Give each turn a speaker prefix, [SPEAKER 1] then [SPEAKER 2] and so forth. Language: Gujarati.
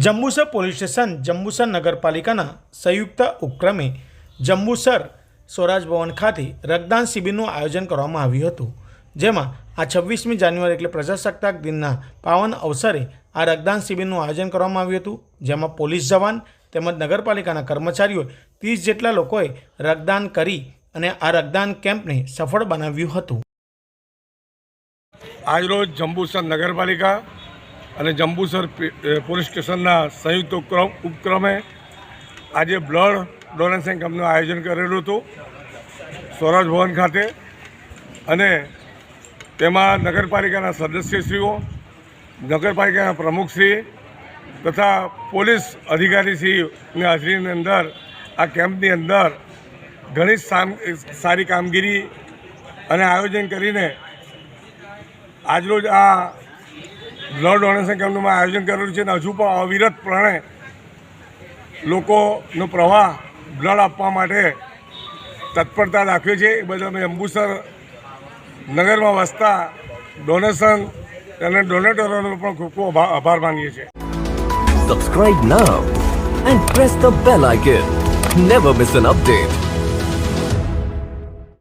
[SPEAKER 1] જંબુસર પોલીસ સ્ટેશન, જંબુસર નગરપાલિકાના સંયુક્ત ઉપક્રમે જંબુસર સ્વરાજ ભવન ખાતે રક્તદાન શિબિરનું આયોજન કરવામાં આવ્યું હતું. જેમાં આ છવ્વીસમી જાન્યુઆરી એટલે પ્રજાસત્તાક દિનના પાવન અવસરે આ રક્તદાન શિબિરનું આયોજન કરવામાં આવ્યું હતું. જેમાં પોલીસ જવાન તેમજ નગરપાલિકાના કર્મચારીઓ ત્રીસ જેટલા લોકોએ રક્તદાન કરી અને આ રક્તદાન કેમ્પને સફળ બનાવ્યું હતું.
[SPEAKER 2] આજરોજ જંબુસર નગરપાલિકા અને જંબુસર પોલીસ સ્ટેશનના સંયુક્ત ઉપક્રમે આજે બ્લડ ડોનેશન કેમ્પનું આયોજન કરેલું હતું, સ્વરાજ ભવન ખાતે. અને તેમાં નગરપાલિકાના સદસ્યશ્રીઓ, નગરપાલિકાના પ્રમુખશ્રી તથા પોલીસ અધિકારીશ્રીની હાજરીની અંદર, આ કેમ્પની અંદર ઘણી સારી કામગીરી અને આયોજન કરીને આજરોજ આ બ્લડ ડોનેશન કેમ્પનું આયોજન કરેલું છે અને હજુ પણ અવિરતપણે લોકોનો પ્રવાહ બ્લડ આપવા માટે તત્પરતા દાખવે છે. એ બદલ અમે અંબુસર નગરમાં વસતા ડોનેશન અને ડોનેટરોનો પણ ખૂબ ખૂબ આભાર માનીએ છીએ.
[SPEAKER 3] Subscribe now and press the bell icon never miss an update.